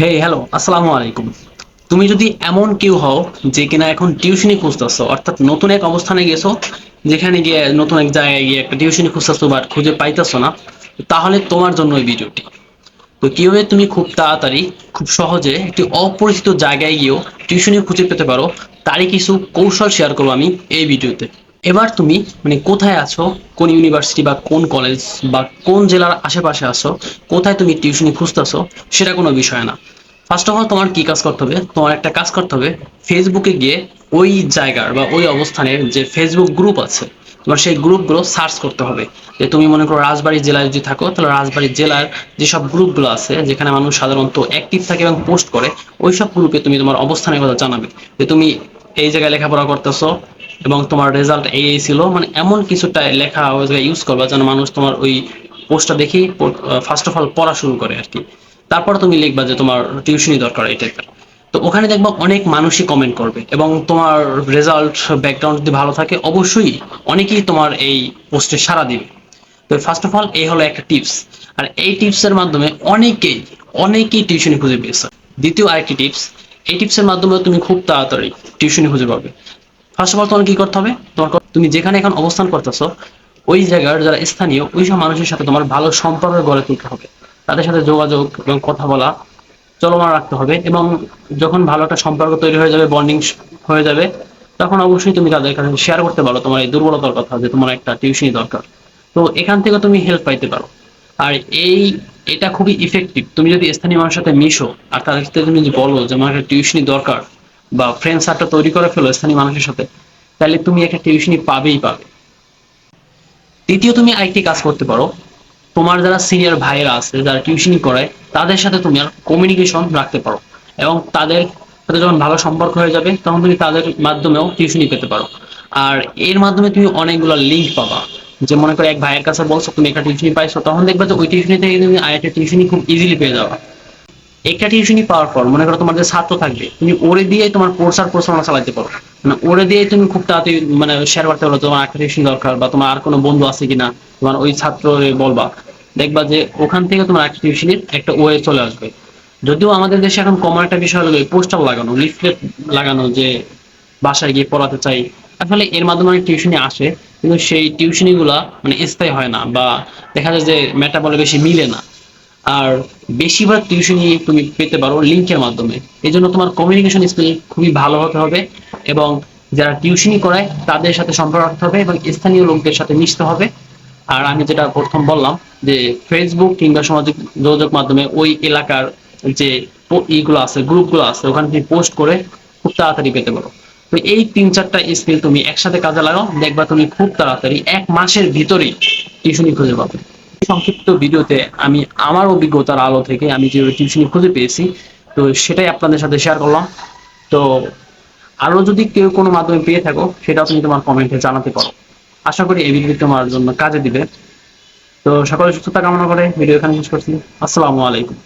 হে hello আসসালামু আলাইকুম। তুমি যদি এমন কেউ হও যে কিনা এখন টিউশনি খুঁজতেছো, অর্থাৎ নতুন এক অবস্থানে গেছো, যেখানে গিয়ে নতুন এক জায়গায় গিয়ে একটা টিউশনি খুঁজতেছো বাট খুঁজে পাইতেছো না, তাহলে তোমার জন্য এই ভিডিওটি। তো কীভাবে তুমি খুব তাড়াতাড়ি, খুব সহজে একটি অপরিচিত জায়গায় গিয়েও টিউশনি খুঁজে পেতে পারো, তারই কিছু কৌশল শেয়ার করব আমি এই ভিডিওতে। এবার তুমি মানে কোথায় আছো? কোন ইউনিভার্সিটি বা কোন কলেজ বা কোন জেলার আশেপাশে আছো? কোথায় তুমি টিউশনি খুঁজতেছো? সেটা কোনো বিষয় না। ফার্স্ট অফ অল তোমার কি কাজ করতে হবে? তোমার একটা কাজ করতে হবে ফেসবুকে গিয়ে ওই জায়গার বা ওই অবস্থানের যে ফেসবুক গ্রুপ আছে, তোমার সেই গ্রুপগুলো সার্চ করতে হবে। যে তুমি মনে করো রাজবাড়ি জেলায় যদি থাকো, তাহলে রাজবাড়ি জেলার যেসব গ্রুপগুলো আছে, যেখানে মানুষ সাধারণত অ্যাক্টিভ থাকে এবং পোস্ট করে ওই সব গ্রুপে তুমি তোমার অবস্থানের কথা জানাবে। যে তুমি এই জায়গায় লেখাপড়া করতেছো এবং তোমার রেজাল্ট এই এই ছিল। মানে এমন কিছুটা লেখা ইউজ করবা যেন মানুষ তোমার ওই পোস্টটা দেখেই ফার্স্ট অফ অল পড়া শুরু করে আর কি তারপর তুমি লিখবা যে তোমার টিউশনি দরকার এই টাইপের তো ওখানে দেখবা অনেক মানুষই কমেন্ট করবে এবং তোমার রেজাল্ট ব্যাকগ্রাউন্ড যদি ভালো থাকে, অবশ্যই অনেকেই তোমার এই পোস্টে সাড়া দিবে। তো ফার্স্ট অফ অল এই হলো একটা টিপস আর এই টিপসের মাধ্যমে অনেকেই অনেকেই টিউশনি খুঁজে পেয়েছে। দ্বিতীয় আরেকটি টিপস এই টিপসের মাধ্যমে তুমি খুব তাড়াতাড়ি টিউশনি খুঁজে পাবে। ফার্স্ট অফ অল তোমার কি করতে হবে? তোমার তুমি যেখানে এখন অবস্থান করতেছো, ওই জায়গার যারা স্থানীয়, ওই সব মানুষের সাথে তোমার ভালো সম্পর্ক গড়ে তুলতে হবে। তাদের সাথে যোগাযোগ এবং কথা বলা চলমান রাখতে হবে এবং যখন ভালো একটা সম্পর্ক তৈরি হয়ে যাবে বন্ডিং হয়ে যাবে, তখন অবশ্যই তুমি তাদের কাছে শেয়ার করতে পারো তোমার এই দুর্বলতার কথা যে তোমার একটা টিউশনি দরকার। তো এখান থেকে তুমি হেল্প পাইতে পারো। আর এই, এটা খুবই ইফেক্টিভ তুমি যদি স্থানীয় মানুষের সাথে মিশো, আর তাদের সাথে তুমি যদি বলো যে আমার একটা টিউশনি দরকার বা ফ্রেন্ড সার্কেল তৈরি করে ফেলো স্থানীয় মানুষের সাথে, তাহলে তুমি একটা টিউশনি পাবেই পাবে। দ্বিতীয়, তুমি আরেকটি কাজ করতে পারো। তোমার যারা সিনিয়র ভাইয়েরা আছে, যারা টিউশনি করায়, তাদের সাথে তুমি আর কমিউনিকেশন রাখতে পারো এবং তাদের সাথে যখন ভালো সম্পর্ক হয়ে যাবে, তখন তুমি তাদের মাধ্যমেও টিউশনি পেতে পারো। আর এর মাধ্যমে তুমি অনেকগুলো লিঙ্ক পাবা। যে মনে করো এক ভাইয়ের কাছে বলছো, তুমি একটা টিউশনি পাইছো, তখন দেখবে যে ওই টিউশনি থেকে তুমি আরেকটা টিউশনি খুব ইজিলি পেয়ে যাবা। একটা টিউশনি পাওয়ার পর, মনে করো তোমার যে ছাত্র থাকবে, তুমি ওরে দিয়ে তোমার প্রসার প্রচারণা চালাতে পারো। মানে ওরে দিয়ে তুমি খুব তাড়াতাড়ি মানে শেয়ার করতে পারো, তোমার একটা টিউশন দরকার বা তোমার আর কোনো বন্ধু আছে কিনা, তোমার ওই ছাত্র বলবা। দেখবা যে ওখান থেকে তোমার একটা টিউশনির একটা ওয়ে চলে আসবে। যদিও আমাদের দেশে এখন কমন একটা বিষয় হলো পোস্টার লাগানো লিফলেট লাগানো, যে বাসায় গিয়ে পড়াতে চাই। আসলে এর মাধ্যমে অনেক টিউশনি আসে, কিন্তু সেই টিউশনি গুলা মানে স্থায়ী হয় না বা দেখা যায় যে মেটা বলে বেশি মিলে না। আর বেশিরভাগ টিউশনই তুমি পেতে পারো লিঙ্কের মাধ্যমে। এই জন্য তোমার কমিউনিকেশন স্কিল খুবই ভালো হতে হবে এবং যারা টিউশনি করায়, তাদের সাথে সম্পর্ক রাখতে হবে এবং স্থানীয় লোকদের সাথে মিশতে হবে। আর আমি যেটা প্রথম বললাম যে ফেসবুক কিংবা সামাজিক যোগাযোগ মাধ্যমে ওই এলাকার যে ইগুলো আছে, গ্রুপগুলো আছে, ওখানে তুমি পোস্ট করে খুব তাড়াতাড়ি পেতে পারো। তো এই তিন চারটা স্কিল তুমি একসাথে কাজে লাগাও, দেখবা তুমি খুব তাড়াতাড়ি এক মাসের ভিতরেই টিউশনি খুঁজে পাবে। সংক্ষিপ্ত ভিডিওতে আমি আমার অভিজ্ঞতার আলো থেকে আমি যে টিউশনি খুঁজে পেয়েছি, তো সেটাই আপনাদের সাথে শেয়ার করলাম। তো আরও যদি কেউ কোনো মাধ্যমে পেয়ে থাকো, সেটাও তুমি তোমার কমেন্টে জানাতে পারো। আশা করি এই ভিডিও তোমার জন্য কাজে দিবে। তো সকলে সুস্থতা কামনা করে ভিডিও এখানে শেষ করছি। আসসালামু আলাইকুম।